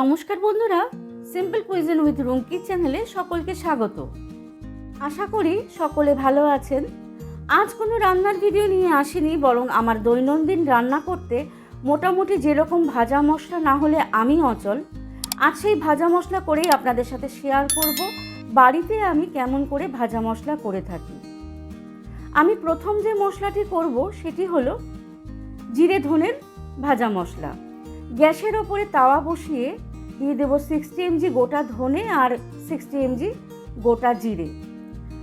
নমস্কার বন্ধুরা simple cuisine with Rumki চ্যানেলে সকলকে স্বাগত। আশা করি সকলে ভালো আছেন। আজ কোনো রান্নার ভিডিও নিয়ে আসিনি, বরং আমার দৈনন্দিন রান্না করতে মোটামুটি যেরকম ভাজা মশলা না হলে আমি অচল, আজ সেই ভাজা মশলা করেই আপনাদের সাথে শেয়ার করব, বাড়িতে আমি কেমন করে ভাজা মশলা করে থাকি। আমি প্রথম যে মশলাটি করব, সেটি হলো জিরে ধনের ভাজা মশলা। গ্যাসের ওপরে তাওয়া বসিয়ে দিয়ে দেবো সিক্সটি এমজি গোটা ধনে আর সিক্সটি এমজি গোটা জিরে।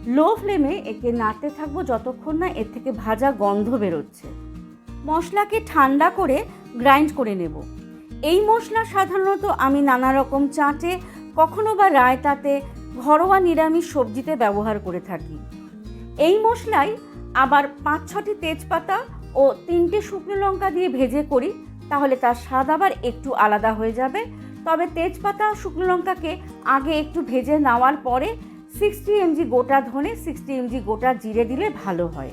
লো ফ্লেমে একে নাড়তে থাকব যতক্ষণ না এর থেকে ভাজা গন্ধ বেরোচ্ছে। মশলাকে ঠান্ডা করে গ্রাইন্ড করে নেব। এই মশলা সাধারণত আমি নানা রকম চাটে, কখনো বা রায়তাতে, ঘরোয়া নিরামিষ সবজিতে ব্যবহার করে থাকি। এই মশলাই আবার পাঁচ ছটি তেজপাতা ও তিনটে শুকনো লঙ্কা দিয়ে ভেজে করি। তাহলে তার স্বাদ আবার একটু আলাদা হয়ে যাবে। তবে তেজপাতা, শুকনো লঙ্কাকে আগে একটু ভেজে নেওয়ার পরে সিক্সটি এমজি গোটা ধনে সিক্সটি এমজি গোটা জিরে দিলে ভালো হয়।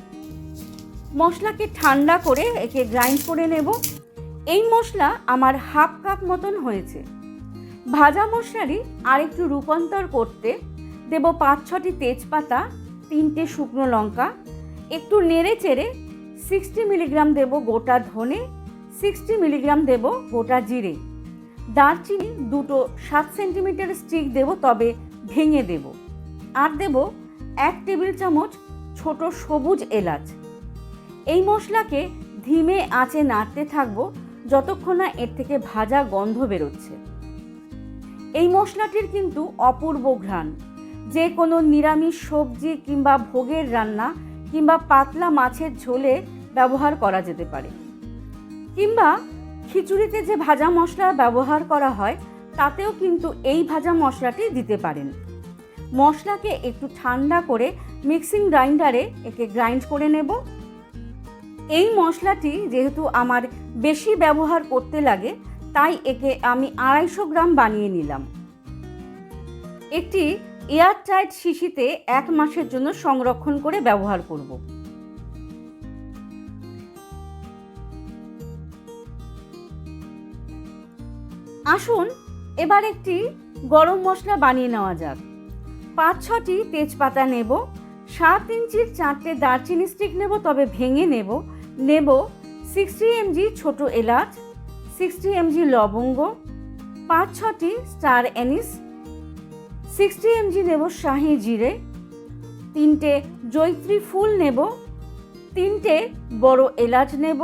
মশলাকে ঠান্ডা করে একে গ্রাইন্ড করে নেব। এই মশলা আমার হাফ কাপ মতন হয়েছে। ভাজা মশলারই আরেকটু রূপান্তর করতে দেব পাঁচ ছটি তেজপাতা, তিনটে শুকনো লঙ্কা, একটু নেড়ে চেড়ে সিক্সটি মিলিগ্রাম দেব গোটা ধনে সিক্সটি মিলিগ্রাম দেব গোটা জিরে। দারচিনি দুটো সাত সেন্টিমিটার স্টিক দেব, তবে ভেঙে দেব। আর দেব এক টেবিল চামচ ছোট সবুজ এলাচ। এই মশলাকে ধিমে আঁচে নাড়তে থাকব যতক্ষণ না এর থেকে ভাজা গন্ধ বেরোচ্ছে। এই মশলাটির কিন্তু অপূর্ব ঘ্রাণ। যে কোনো নিরামিষ সবজি কিংবা ভোগের রান্না কিংবা পাতলা মাছের ঝোলে ব্যবহার করা যেতে পারে। কিংবা খিচুড়িতে যে ভাজা মশলা ব্যবহার করা হয়, তাতেও কিন্তু এই ভাজা মশলাটি দিতে পারেন। মশলাকে একটু ঠান্ডা করে মিক্সিং গ্রাইন্ডারে একে গ্রাইন্ড করে নেব। এই মশলাটি যেহেতু আমার বেশি ব্যবহার করতে লাগে, তাই একে আমি আড়াইশো গ্রাম বানিয়ে নিলাম। একটি এয়ারটাইট শিশিতে এক মাসের জন্য সংরক্ষণ করে ব্যবহার করব। আসুন, এবার একটি গরম মশলা বানিয়ে নেওয়া যাক। পাঁচ, ছটি তেজপাতা নেব, সাত ইঞ্চির চারটে দারচিনি স্টিক নেব, তবে ভেঙে নেব। নেব সিক্সটি এমজি ছোট এলাচ, সিক্সটি এমজি লবঙ্গ, পাঁচ, ছটি স্টার অ্যানিস, সিক্সটি এমজি নেব শাহি জিরে, তিনটে জৈত্রী ফুল নেব, তিনটে বড় এলাচ নেব,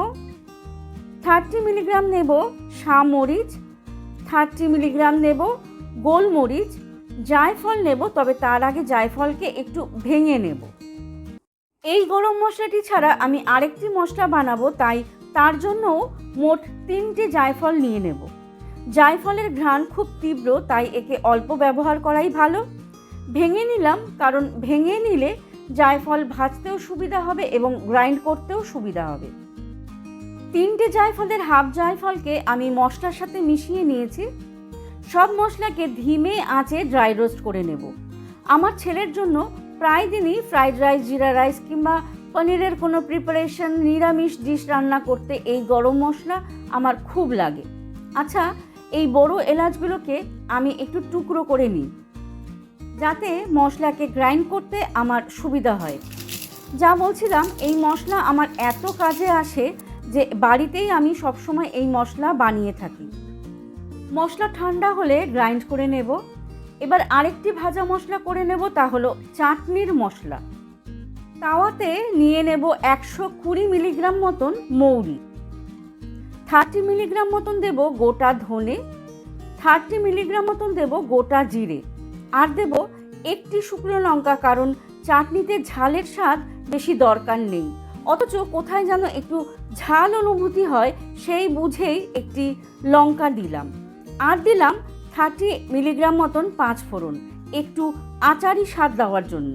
থার্টি মিলিগ্রাম নেব মরিচ থার্টি মিলিগ্রাম নেব, গোলমরিচ, জায়ফল নেব, তবে তার আগে জায়ফলকে একটু ভেঙে নেব। এই গরম মশলাটি ছাড়া আমি আরেকটি মশলা বানাবো, তাই তার জন্যও মোট তিনটে জায়ফল নিয়ে নেব। জায়ফলের ঘ্রাণ খুব তীব্র, তাই একে অল্প ব্যবহার করাই ভালো। ভেঙে নিলাম, কারণ ভেঙে নিলে জায়ফল ভাজতেও সুবিধা হবে এবং গ্রাইন্ড করতেও সুবিধা হবে। তিনটে জায়ফলের হাফ জায়ফলকে আমি মশলার সাথে মিশিয়ে নিয়েছি। সব মশলাকে ধিমে আঁচে ড্রাই রোস্ট করে নেব। আমার ছেলের জন্য প্রায় দিনই ফ্রাইড রাইস জিরা রাইস কিংবা পনিরের কোনো প্রিপারেশন নিরামিষ ডিশ রান্না করতে এই গরম মশলা আমার খুব লাগে। আচ্ছা এই বড় এলাচগুলোকে আমি একটু টুকরো করে নিই, যাতে মশলাকে গ্রাইন্ড করতে আমার সুবিধা হয়। যা বলছিলাম, এই মশলা আমার এত কাজে আসে যে বাড়িতেই আমি সবসময় এই মশলা বানিয়ে থাকি। মশলা ঠান্ডা হলে গ্রাইন্ড করে নেব। এবার আরেকটি ভাজা মশলা করে নেব, তা হলো চাটনির মশলা। তাওয়াতে নিয়ে নেব একশো কুড়ি মিলিগ্রাম মতন মৌরি। থার্টি মিলিগ্রাম মতন দেব গোটা ধনে। থার্টি মিলিগ্রাম মতন দেব গোটা জিরে। আর দেব একটি শুকনো লঙ্কা, কারণ চাটনিতে ঝালের স্বাদ বেশি দরকার নেই। অথচ কোথায় যেন একটু ঝাল অনুভূতি হয়, সেই বুঝেই একটি লঙ্কা দিলাম। আর দিলাম থার্টি মিলিগ্রাম মতন পাঁচ ফোড়ন, একটু আচারি স্বাদ দেওয়ার জন্য।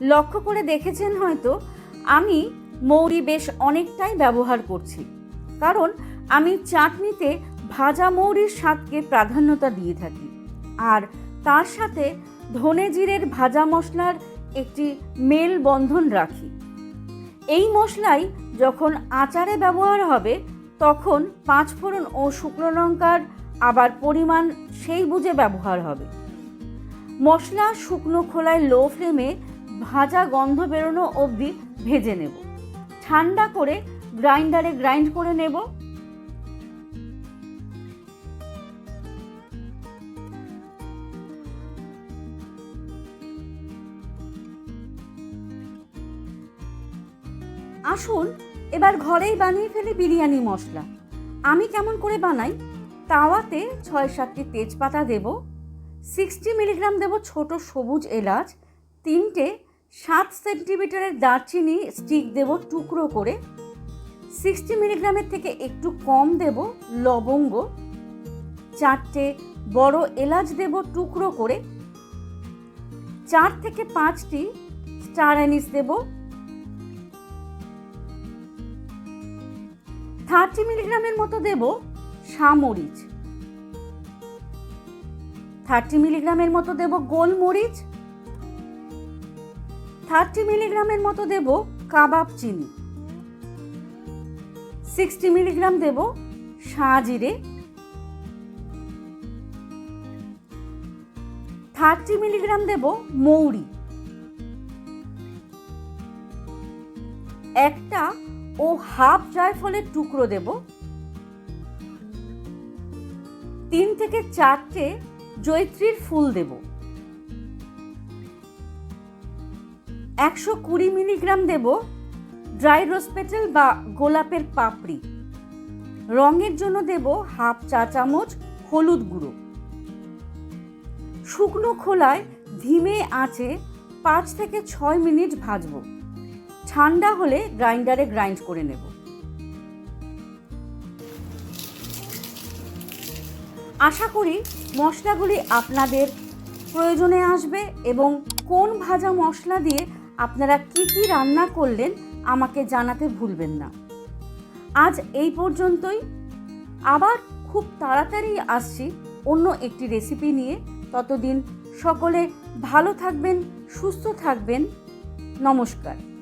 লক্ষ্য করে দেখেছেন হয়তো, আমি মৌরি বেশ অনেকটাই ব্যবহার করছি, কারণ আমি চাটনিতে ভাজা মৌরির স্বাদকে প্রাধান্যতা দিয়ে থাকি। আর তার সাথে ধনে জিরের ভাজা মশলার একটি মেল বন্ধন রাখি। এই মশলাই যখন আচারে ব্যবহার হবে, তখন পাঁচ ফোড়ন ও শুকনো লঙ্কার আবার পরিমাণ সেই বুঝে ব্যবহার হবে। মশলা শুকনো খোলায় লো ফ্লেমে ভাজা গন্ধ বেরোনো অবধি ভেজে নেব। ঠান্ডা করে গ্রাইন্ডারে গ্রাইন্ড করে নেব। আসুন, এবার ঘরেই বানিয়ে ফেলি বিরিয়ানি মশলা। আমি কেমন করে বানাই? তাওয়াতে ছয় সাতটি তেজপাতা দেব, সিক্সটি মিলিগ্রাম দেব ছোট সবুজ এলাচ, তিনটে সাত সেন্টিমিটারের দারচিনি স্টিক দেব টুকরো করে, সিক্সটি মিলিগ্রামের থেকে একটু কম দেব লবঙ্গ, চারটে বড় এলাচ দেব টুকরো করে, চার থেকে পাঁচটি স্টার অ্যানিস দেব থার্টি মিলিগ্রামের মতো দেব সামরিচ থার্টি মিলিগ্রামের মতো দেব গোলমরিচ। থার্টি মিলিগ্রামের মতো দেব কাবাব চিনি। সিক্সটি মিলিগ্রাম দেব সাজিরে। থার্টি মিলিগ্রাম দেব মৌরি। একটা ও হাফ জায়ফলের টুকরো দেব। তিন থেকে চারটে জৈত্রীর ফুল দেব। একশো কুড়ি মিলিগ্রাম দেব ড্রাই রোজ পেটেল বা গোলাপের পাপড়ি। রঙের জন্য দেব হাফ চা চামচ হলুদ গুঁড়ো। শুকনো খোলায় ধিমে আঁচে পাঁচ থেকে ছয় মিনিট ভাজবো। ঠান্ডা হলে গ্রাইন্ডারে গ্রাইন্ড করে নেব। আশা করি মশলাগুলি আপনাদের প্রয়োজনে আসবে এবং কোন ভাজা মশলা দিয়ে আপনারা কি কি রান্না করলেন আমাকে জানাতে ভুলবেন না। আজ এই পর্যন্তই। আবার খুব তাড়াতাড়ি আসছি অন্য একটি রেসিপি নিয়ে। ততদিন সকলে ভালো থাকবেন, সুস্থ থাকবেন। নমস্কার।